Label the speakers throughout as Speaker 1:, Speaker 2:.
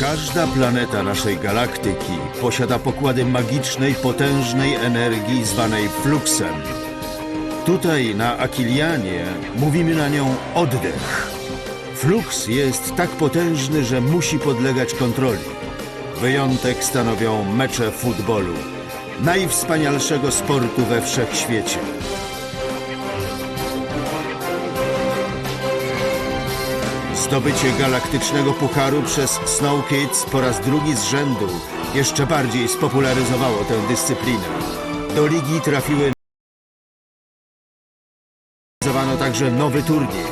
Speaker 1: Każda planeta naszej galaktyki posiada pokłady magicznej, potężnej energii zwanej fluxem. Tutaj na Akilianie mówimy na nią oddech. Flux jest tak potężny, że musi podlegać kontroli. Wyjątek stanowią mecze futbolu, najwspanialszego sportu we wszechświecie. Zdobycie galaktycznego pucharu przez Snow Kids po raz drugi z rzędu jeszcze bardziej spopularyzowało tę dyscyplinę. Do ligi trafiły Zorganizowano także nowy turniej.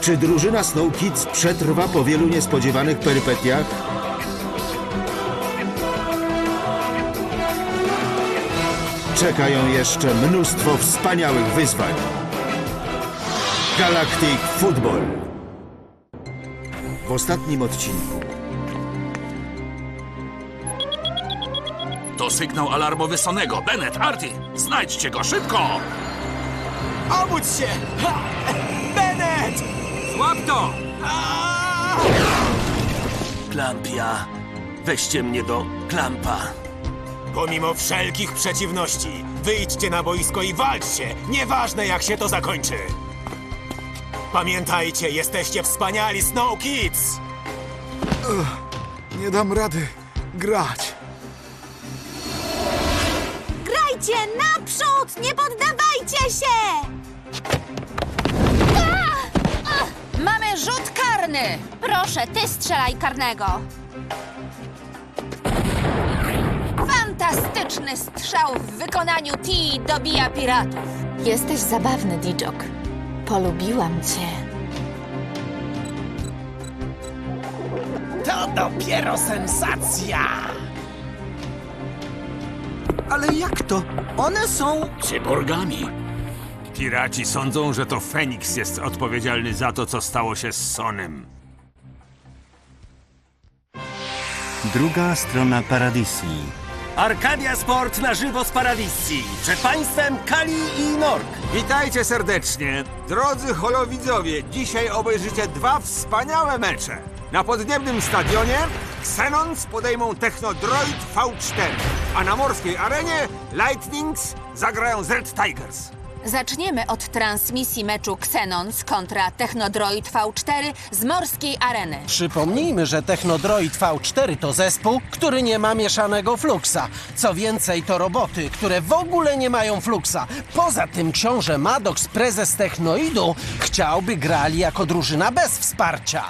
Speaker 1: Czy drużyna Snow Kids przetrwa po wielu niespodziewanych perypetiach? Czekają jeszcze mnóstwo wspaniałych wyzwań. Galactic Football. W ostatnim odcinku
Speaker 2: To sygnał alarmowy Sonego. Bennett, Arty, znajdźcie go szybko!
Speaker 3: Obudź się! Ha! Bennett!
Speaker 2: Złap to!
Speaker 4: Klampia. Weźcie mnie do klampa.
Speaker 3: Pomimo wszelkich przeciwności, wyjdźcie na boisko i walczcie! Nieważne jak się to zakończy! Pamiętajcie, jesteście wspaniali Snow Kids!
Speaker 5: Nie dam rady grać.
Speaker 6: Grajcie naprzód! Nie poddawajcie się!
Speaker 7: Mamy rzut karny!
Speaker 6: Proszę, ty strzelaj karnego.
Speaker 7: Fantastyczny strzał w wykonaniu T dobija piratów.
Speaker 8: Jesteś zabawny, Dijok. Polubiłam cię.
Speaker 3: To dopiero sensacja!
Speaker 4: Ale jak to? One są...
Speaker 2: Cyborgami.
Speaker 9: Piraci sądzą, że to Feniks jest odpowiedzialny za to, co stało się z Sonem.
Speaker 10: Druga strona Paradisji.
Speaker 4: Arkadia Sport na żywo z Paradisji. Przed państwem Kali i Nork.
Speaker 9: Witajcie serdecznie. Drodzy holowidzowie, dzisiaj obejrzycie dwa wspaniałe mecze. Na podniebnym stadionie Xenons podejmą Technodroid V4, a na morskiej arenie Lightnings zagrają Red Tigers.
Speaker 7: Zaczniemy od transmisji meczu Xenons kontra Technodroid V4 z morskiej areny.
Speaker 11: Przypomnijmy, że Technodroid V4 to zespół, który nie ma mieszanego fluksa. Co więcej, to roboty, które w ogóle nie mają fluksa. Poza tym książę Maddox, prezes Technoidu, chciałby grali jako drużyna bez wsparcia.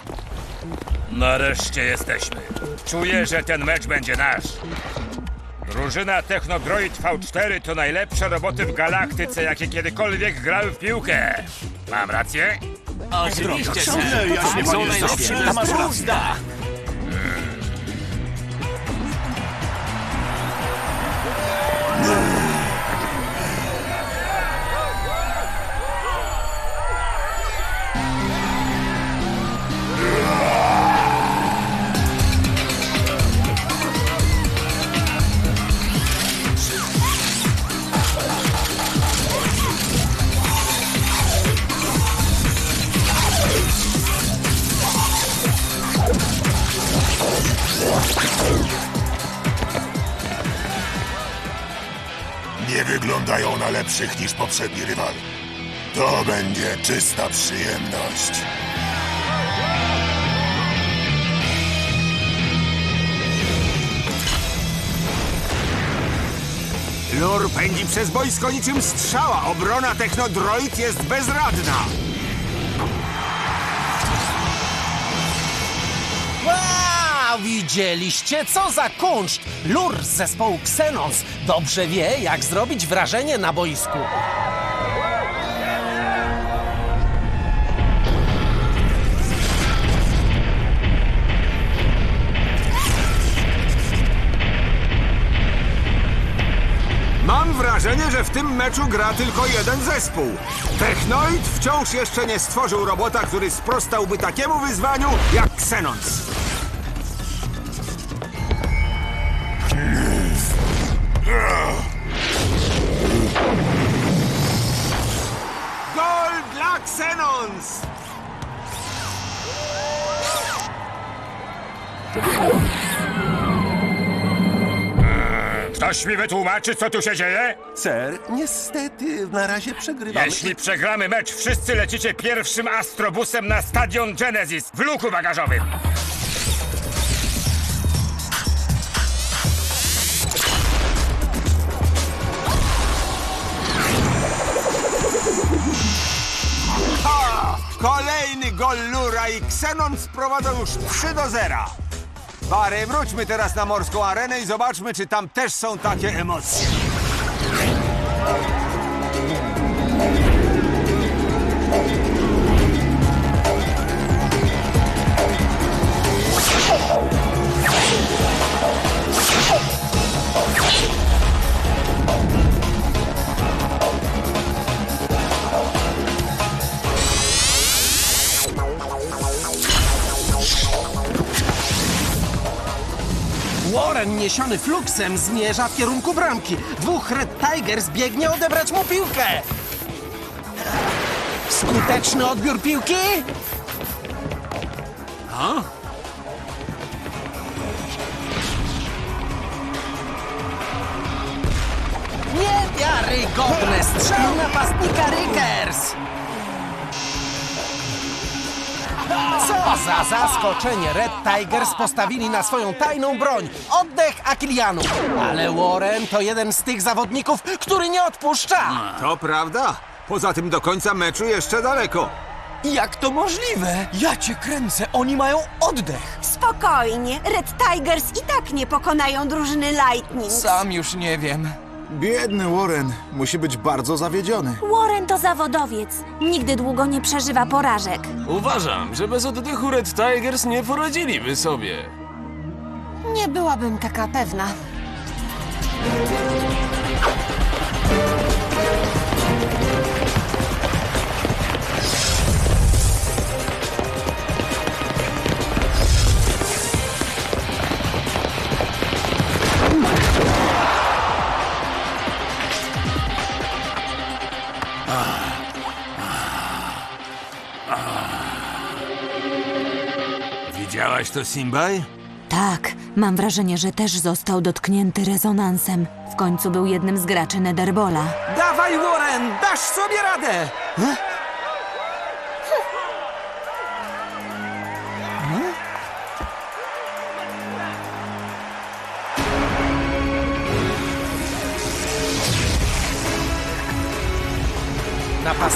Speaker 9: Nareszcie jesteśmy. Czuję, że ten mecz będzie nasz. Drużyna Technodroid V4 to najlepsze roboty w galaktyce, jakie kiedykolwiek grały w piłkę. Mam rację?
Speaker 2: Oczywiście, sir. Są najlepsi.
Speaker 4: To masz rację.
Speaker 5: Wyglądają na lepszych niż poprzedni rywal. To będzie czysta przyjemność.
Speaker 9: Lur pędzi przez boisko niczym strzała. Obrona Technodroid jest bezradna.
Speaker 11: Widzieliście? Co za kunszt! Lur z zespołu Xenons dobrze wie, jak zrobić wrażenie na boisku.
Speaker 9: Mam wrażenie, że w tym meczu gra tylko jeden zespół. Technoid wciąż jeszcze nie stworzył robota, który sprostałby takiemu wyzwaniu jak Xenons. Xenons!
Speaker 12: Ktoś mi wytłumaczy, co tu się dzieje?
Speaker 13: Ser, niestety na razie przegrywamy.
Speaker 12: Jeśli przegramy mecz, wszyscy lecicie pierwszym astrobusem na stadion Genesis w luku bagażowym.
Speaker 9: Kolejny gol Lura i Xenon sprowadzą już 3 do 0. Bary, wróćmy teraz na morską arenę i zobaczmy, czy tam też są takie emocje.
Speaker 11: Warren, niesiony fluksem, zmierza w kierunku bramki. Dwóch Red Tigers biegnie odebrać mu piłkę. Skuteczny odbiór piłki? Niewiarygodne strzał napastnika Rickers! Za zaskoczenie! Red Tigers postawili na swoją tajną broń. Oddech Akilianu. Ale Warren to jeden z tych zawodników, który nie odpuszcza.
Speaker 9: To prawda. Poza tym do końca meczu jeszcze daleko.
Speaker 4: Jak to możliwe? Ja cię kręcę, oni mają oddech.
Speaker 6: Spokojnie, Red Tigers i tak nie pokonają drużyny Lightning.
Speaker 4: Sam już nie wiem.
Speaker 14: Biedny Warren musi być bardzo zawiedziony.
Speaker 6: Warren to zawodowiec. Nigdy długo nie przeżywa porażek.
Speaker 15: Uważam, że bez oddechu Red Tigers nie poradziliby sobie.
Speaker 8: Nie byłabym taka pewna.
Speaker 2: Widziałaś to, Simbaj?
Speaker 7: Tak, mam wrażenie, że też został dotknięty rezonansem. W końcu był jednym z graczy Netherbola.
Speaker 4: Dawaj, Warren, dasz sobie radę!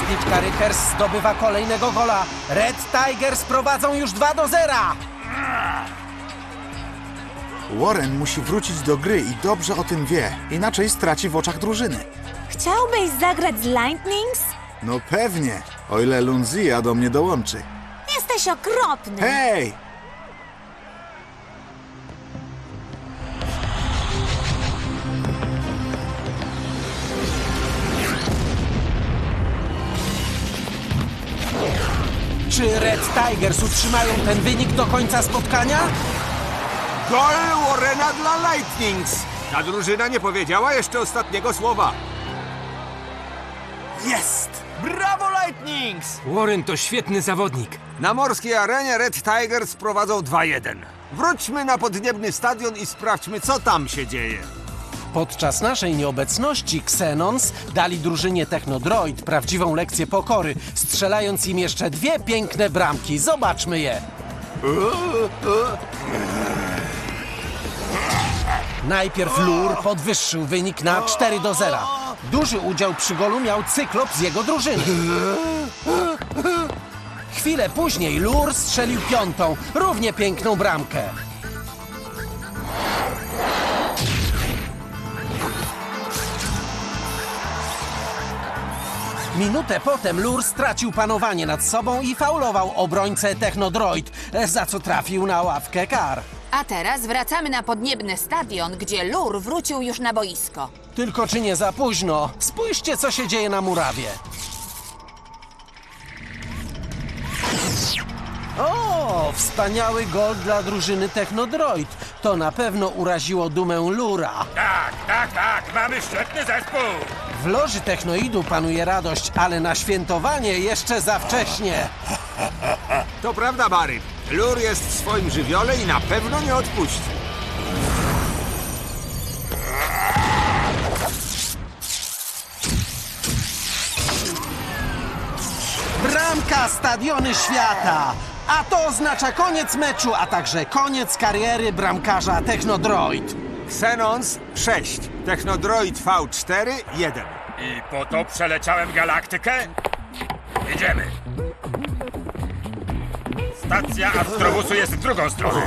Speaker 11: Napastniczka Rickers zdobywa kolejnego gola. Red Tigers prowadzą już 2 do 0.
Speaker 14: Warren musi wrócić do gry i dobrze o tym wie, inaczej straci w oczach drużyny.
Speaker 6: Chciałbyś zagrać z Lightnings?
Speaker 14: No pewnie, o ile Lunzia do mnie dołączy.
Speaker 6: Jesteś okropny.
Speaker 14: Hej!
Speaker 11: Czy Red Tigers utrzymają ten wynik do końca spotkania?
Speaker 9: Gol Warrena dla Lightnings. Ta drużyna nie powiedziała jeszcze ostatniego słowa.
Speaker 4: Jest! Brawo, Lightnings!
Speaker 15: Warren to świetny zawodnik.
Speaker 9: Na morskiej arenie Red Tigers prowadzą 2-1. Wróćmy na podniebny stadion i sprawdźmy, co tam się dzieje.
Speaker 11: Podczas naszej nieobecności Xenons dali drużynie Technodroid prawdziwą lekcję pokory, strzelając im jeszcze dwie piękne bramki. Zobaczmy je. Najpierw Lur podwyższył wynik na 4 do 0. Duży udział przy golu miał Cyklop z jego drużyny. Chwilę później Lur strzelił piątą, równie piękną bramkę. Minutę potem Lur stracił panowanie nad sobą i faulował obrońcę Technodroid, za co trafił na ławkę kar.
Speaker 7: A teraz wracamy na podniebny stadion, gdzie Lur wrócił już na boisko.
Speaker 11: Tylko czy nie za późno? Spójrzcie, co się dzieje na murawie. O, wspaniały gol dla drużyny Technodroid. To na pewno uraziło dumę Lura.
Speaker 12: Tak, tak, tak, mamy świetny zespół.
Speaker 11: W loży Technoidu panuje radość, ale na świętowanie jeszcze za wcześnie.
Speaker 9: To prawda, Barry. Lur jest w swoim żywiole i na pewno nie odpuści.
Speaker 11: Bramka Stadiony Świata! A to oznacza koniec meczu, a także koniec kariery bramkarza Technodroid.
Speaker 9: Xenons 6, Technodroid V4 1.
Speaker 12: I po to przeleciałem galaktykę? Jedziemy. Stacja Astrobusu jest w drugą stronę.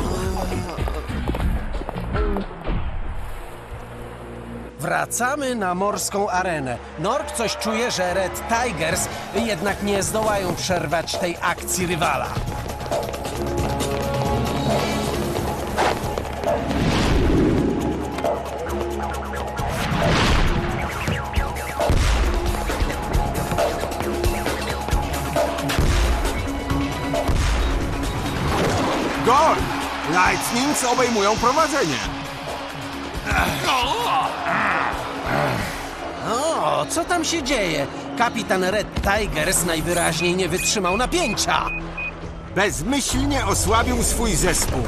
Speaker 11: Wracamy na morską arenę. Nork coś czuje, że Red Tigers jednak nie zdołają przerwać tej akcji rywala.
Speaker 9: Lightnings obejmują prowadzenie.
Speaker 11: O, co tam się dzieje? Kapitan Red Tigers najwyraźniej nie wytrzymał napięcia.
Speaker 9: Bezmyślnie osłabił swój zespół.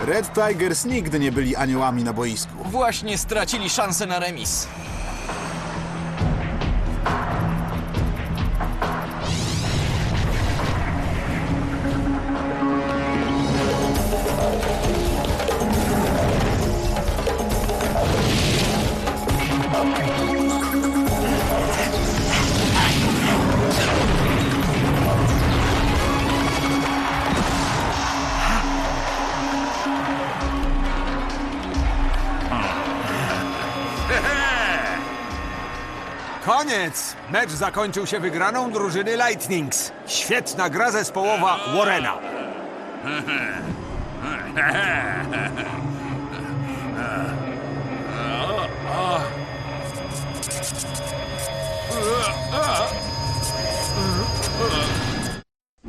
Speaker 14: Red Tigers nigdy nie byli aniołami na boisku.
Speaker 15: Właśnie stracili szansę na remis.
Speaker 9: Koniec! Mecz zakończył się wygraną drużyny Lightnings. Świetna gra zespołowa Warrena.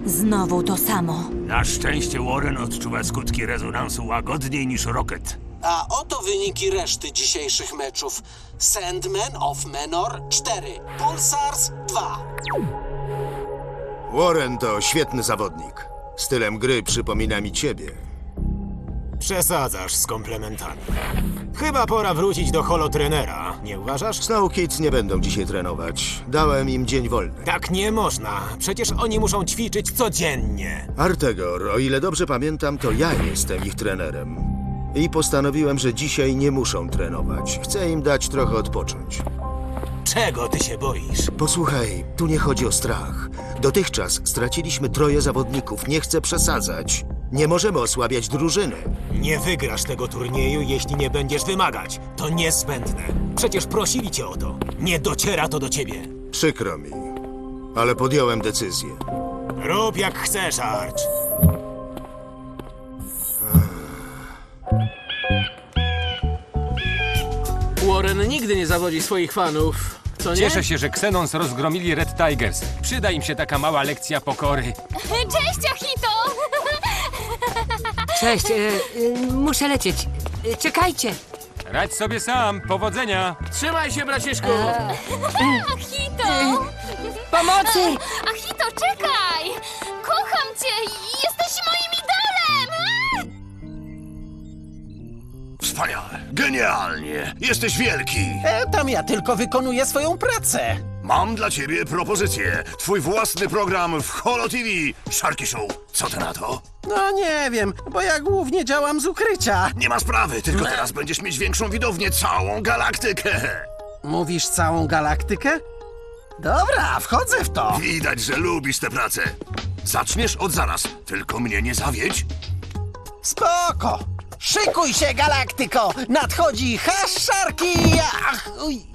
Speaker 6: Znowu to samo.
Speaker 2: Na szczęście Warren odczuwa skutki rezonansu łagodniej niż Rocket.
Speaker 11: A oto wyniki reszty dzisiejszych meczów. Sandman of Menor 4, Pulsars 2.
Speaker 1: Warren to świetny zawodnik. Stylem gry przypomina mi ciebie.
Speaker 3: Przesadzasz z komplementami. Chyba pora wrócić do holotrenera, nie uważasz?
Speaker 1: Snow Kids nie będą dzisiaj trenować. Dałem im dzień wolny.
Speaker 3: Tak nie można. Przecież oni muszą ćwiczyć codziennie.
Speaker 1: Artegor, o ile dobrze pamiętam, to ja jestem ich trenerem. I postanowiłem, że dzisiaj nie muszą trenować. Chcę im dać trochę odpocząć.
Speaker 3: Czego ty się boisz?
Speaker 1: Posłuchaj, tu nie chodzi o strach. Dotychczas straciliśmy troje zawodników, nie chcę przesadzać. Nie możemy osłabiać drużyny.
Speaker 3: Nie wygrasz tego turnieju, jeśli nie będziesz wymagać. To niezbędne. Przecież prosili cię o to. Nie dociera to do ciebie.
Speaker 1: Przykro mi, ale podjąłem decyzję.
Speaker 3: Rób jak chcesz, Arch.
Speaker 15: Warren nigdy nie zawodzi swoich fanów. Co nie?
Speaker 16: Cieszę się, że Xenons rozgromili Red Tigers. Przyda im się taka mała lekcja pokory.
Speaker 17: Cześć, Achito!
Speaker 18: Cześć, e, e, muszę lecieć. E, czekajcie.
Speaker 16: Radź sobie sam, powodzenia!
Speaker 15: Trzymaj się, braciszku!
Speaker 17: Achito!
Speaker 18: Pomocy!
Speaker 17: Achito,
Speaker 5: Wspaniale, genialnie, jesteś wielki.
Speaker 11: E, tam ja tylko wykonuję swoją pracę.
Speaker 5: Mam dla ciebie propozycję. Twój własny program w Holo TV. Sharky Show. Co ty na to?
Speaker 11: No nie wiem, bo ja głównie działam z ukrycia.
Speaker 5: Nie ma sprawy, tylko teraz będziesz mieć większą widownię, całą galaktykę.
Speaker 11: Mówisz całą galaktykę? Dobra, wchodzę w to.
Speaker 5: Widać, że lubisz tę pracę. Zaczniesz od zaraz, tylko mnie nie zawiedź.
Speaker 11: Spoko! Szykuj się, galaktyko! Nadchodzi haszarki! Ach, uj.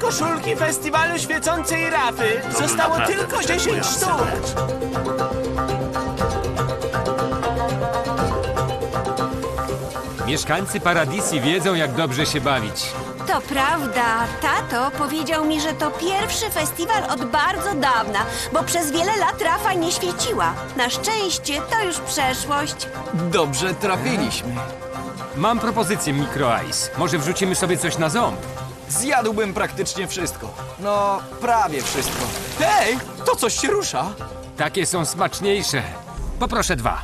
Speaker 19: Koszulki festiwalu świecącej rafy. Zostało
Speaker 2: naprawdę
Speaker 19: tylko 10
Speaker 2: wyczerpujący
Speaker 19: sztuk.
Speaker 2: mecz.
Speaker 16: Mieszkańcy Paradisi wiedzą, jak dobrze się bawić.
Speaker 6: To prawda. Tato powiedział mi, że to pierwszy festiwal od bardzo dawna, bo przez wiele lat rafa nie świeciła. Na szczęście to już przeszłość.
Speaker 15: Dobrze trafiliśmy.
Speaker 16: Mam propozycję, Micro Ice. Może wrzucimy sobie coś na ząb?
Speaker 15: Zjadłbym praktycznie wszystko. No, prawie wszystko. Hej, to coś się rusza.
Speaker 16: Takie są smaczniejsze. Poproszę dwa.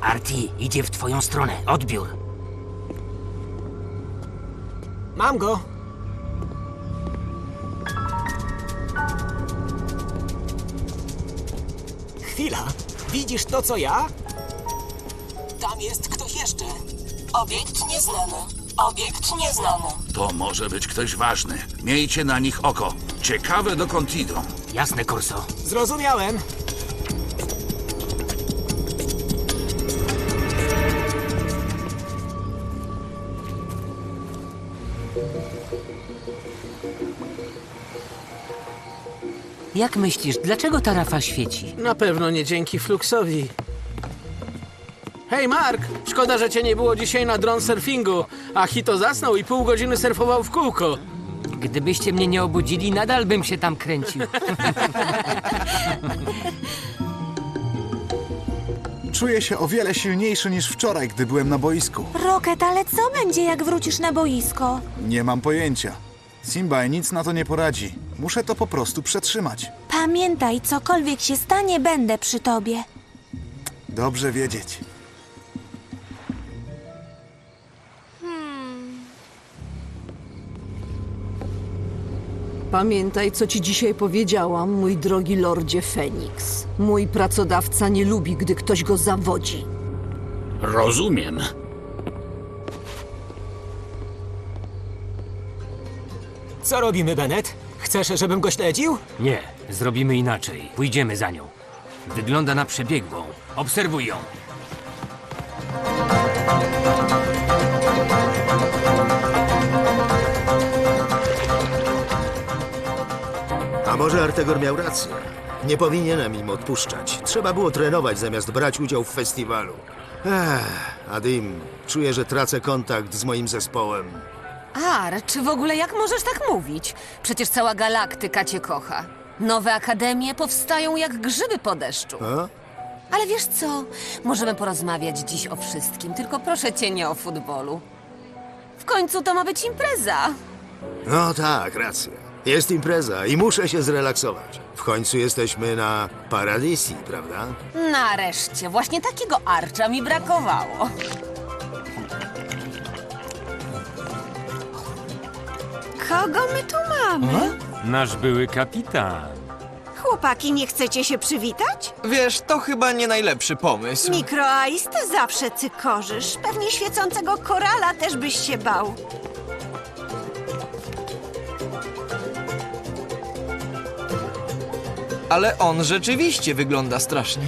Speaker 4: Arti idzie w twoją stronę. Odbiór.
Speaker 3: Mam go. Chwila. Widzisz to, co ja? Tam jest ktoś jeszcze.
Speaker 20: Obiekt nieznany. Obiekt nieznany.
Speaker 2: To może być ktoś ważny. Miejcie na nich oko. Ciekawe dokąd idą.
Speaker 4: Jasne, Korso.
Speaker 3: Zrozumiałem.
Speaker 18: Jak myślisz, dlaczego ta rafa świeci?
Speaker 19: Na pewno nie dzięki Fluxowi. Hej, Mark! Szkoda, że cię nie było dzisiaj na dron surfingu, a Hito zasnął i pół godziny surfował w kółko.
Speaker 18: Gdybyście mnie nie obudzili, nadal bym się tam kręcił.
Speaker 14: Czuję się o wiele silniejszy niż wczoraj, gdy byłem na boisku.
Speaker 6: Rocket, ale co będzie, jak wrócisz na boisko?
Speaker 14: Nie mam pojęcia. Simba nic na to nie poradzi. Muszę to po prostu przetrzymać.
Speaker 6: Pamiętaj, cokolwiek się stanie, będę przy tobie.
Speaker 14: Dobrze wiedzieć.
Speaker 21: Pamiętaj, co ci dzisiaj powiedziałam, mój drogi lordzie Feniks. Mój pracodawca nie lubi, gdy ktoś go zawodzi.
Speaker 2: Rozumiem.
Speaker 3: Co robimy, Bennett? Chcesz, żebym go śledził?
Speaker 4: Nie, zrobimy inaczej. Pójdziemy za nią. Wygląda na przebiegłą. Obserwuj ją.
Speaker 1: A może Artegor miał rację? Nie powinienem im odpuszczać. Trzeba było trenować zamiast brać udział w festiwalu. Ech, Adim, czuję, że tracę kontakt z moim zespołem.
Speaker 7: Ar, czy w ogóle jak możesz tak mówić? Przecież cała galaktyka cię kocha. Nowe akademie powstają jak grzyby po deszczu.
Speaker 1: A?
Speaker 7: Ale wiesz co? Możemy porozmawiać dziś o wszystkim, tylko proszę cię nie o futbolu. W końcu to ma być impreza.
Speaker 1: No tak, racja. Jest impreza i muszę się zrelaksować. W końcu jesteśmy na Paradisi, prawda?
Speaker 7: Nareszcie, właśnie takiego arcza mi brakowało.
Speaker 6: Kogo my tu mamy?
Speaker 16: Nasz były kapitan.
Speaker 6: Chłopaki, nie chcecie się przywitać?
Speaker 15: Wiesz, to chyba nie najlepszy pomysł.
Speaker 6: Mikro Ice, ty zawsze cykorzysz. Pewnie świecącego korala też byś się bał.
Speaker 15: Ale on rzeczywiście wygląda strasznie.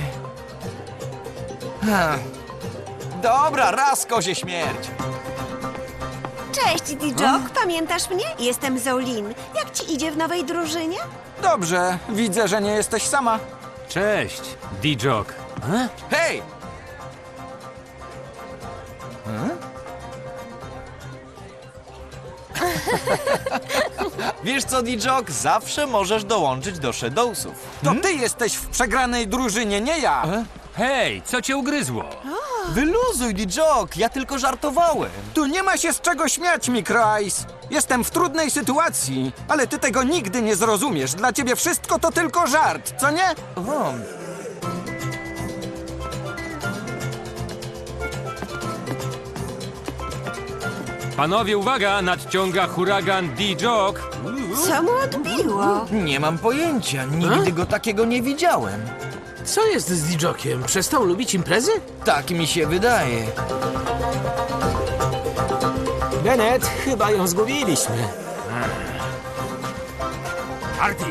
Speaker 15: Ha. Dobra, raz kozie śmierć.
Speaker 6: Cześć, Dijok, pamiętasz mnie? Jestem Zolin. Jak ci idzie w nowej drużynie?
Speaker 15: Dobrze, widzę, że nie jesteś sama.
Speaker 16: Cześć, D-Jock.
Speaker 15: Hej! Wiesz co, Dijok? Zawsze możesz dołączyć do Shadowsów.
Speaker 9: To ty jesteś w przegranej drużynie, nie ja.
Speaker 16: Hej, co cię ugryzło?
Speaker 15: Wyluzuj, Dijok, ja tylko żartowałem.
Speaker 9: Tu nie ma się z czego śmiać, Mikroice. Jestem w trudnej sytuacji, ale ty tego nigdy nie zrozumiesz. Dla ciebie wszystko to tylko żart, co nie?
Speaker 15: O,
Speaker 16: Panowie, uwaga, nadciąga huragan D-Jock.
Speaker 6: Co mu odbiło?
Speaker 15: nie mam pojęcia, nigdy go takiego nie widziałem.
Speaker 19: Co jest z Dijokiem? Przestał lubić imprezy?
Speaker 15: Tak mi się wydaje.
Speaker 3: Bennett, chyba ją zgubiliśmy.
Speaker 2: Arti,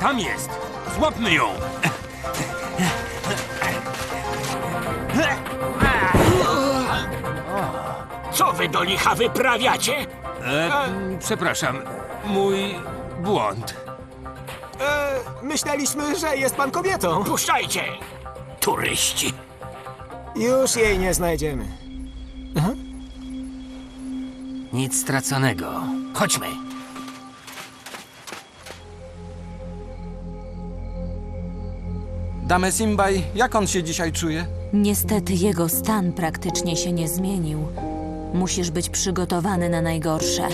Speaker 2: tam jest! Złapmy ją!
Speaker 3: Co wy do licha wyprawiacie?
Speaker 16: E, przepraszam, mój błąd.
Speaker 3: Myśleliśmy, że jest pan kobietą. Puszczajcie!
Speaker 2: Turyści.
Speaker 3: Już jej nie znajdziemy.
Speaker 4: Nic straconego. Chodźmy.
Speaker 15: Dame Simbaj, jak on się dzisiaj czuje?
Speaker 7: Niestety jego stan praktycznie się nie zmienił. Musisz być przygotowany na najgorsze.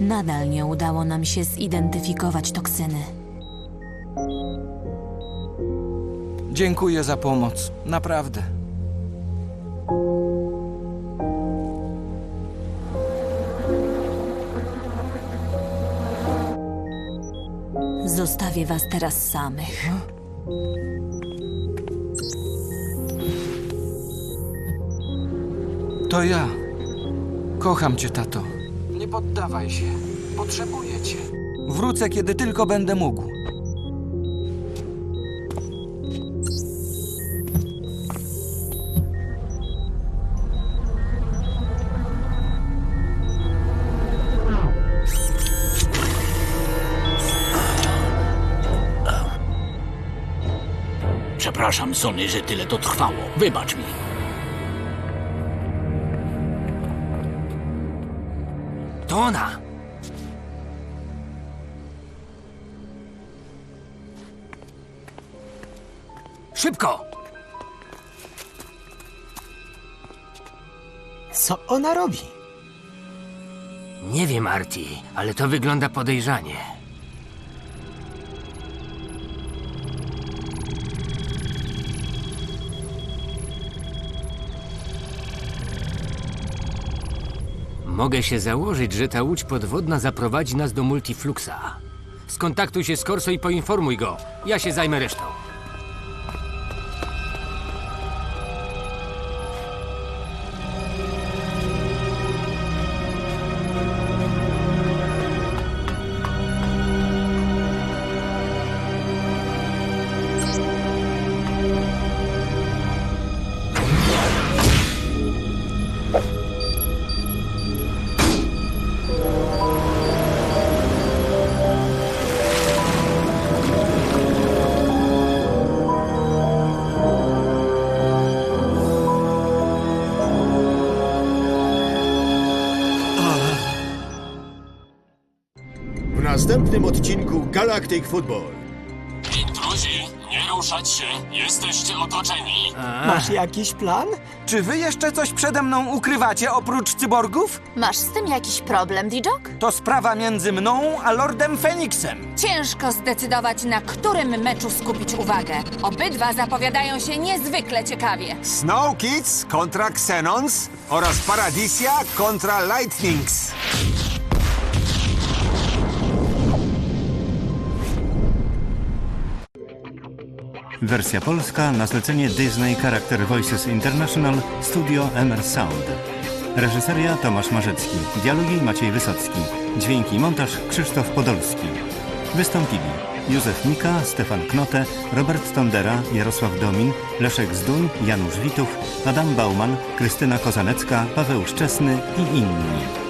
Speaker 7: Nadal nie udało nam się zidentyfikować toksyny.
Speaker 15: Dziękuję za pomoc. Naprawdę.
Speaker 7: Zostawię was teraz samych.
Speaker 15: To ja. Kocham cię, tato. Nie poddawaj się. Potrzebuję cię. Wrócę, kiedy tylko będę mógł.
Speaker 2: Przepraszam, Sony, że tyle to trwało. Wybacz mi.
Speaker 4: To ona! Szybko!
Speaker 3: Co ona robi?
Speaker 4: Nie wiem, Arti, ale to wygląda podejrzanie. Mogę się założyć, że ta łódź podwodna zaprowadzi nas do Multifluxa. Skontaktuj się z Corso i poinformuj go. Ja się zajmę resztą.
Speaker 1: Następnym odcinku Galactic Football.
Speaker 12: Intruzi, nie ruszać się. Jesteście otoczeni.
Speaker 3: Masz jakiś plan?
Speaker 15: Czy wy jeszcze coś przede mną ukrywacie oprócz cyborgów?
Speaker 7: Masz z tym jakiś problem, Dijok?
Speaker 15: To sprawa między mną a Lordem Feniksem.
Speaker 7: Ciężko zdecydować, na którym meczu skupić uwagę. Obydwa zapowiadają się niezwykle ciekawie.
Speaker 9: Snow Kids kontra Xenons oraz Paradisia kontra Lightnings.
Speaker 22: Wersja polska na zlecenie Disney Character Voices International Studio MR Sound. Reżyseria Tomasz Marzecki. Dialogi Maciej Wysocki. Dźwięki montaż Krzysztof Podolski. Wystąpili Józef Mika, Stefan Knote, Robert Tondera, Jarosław Domin, Leszek Zduń, Janusz Witów, Adam Bauman, Krystyna Kozanecka, Paweł Szczesny i inni.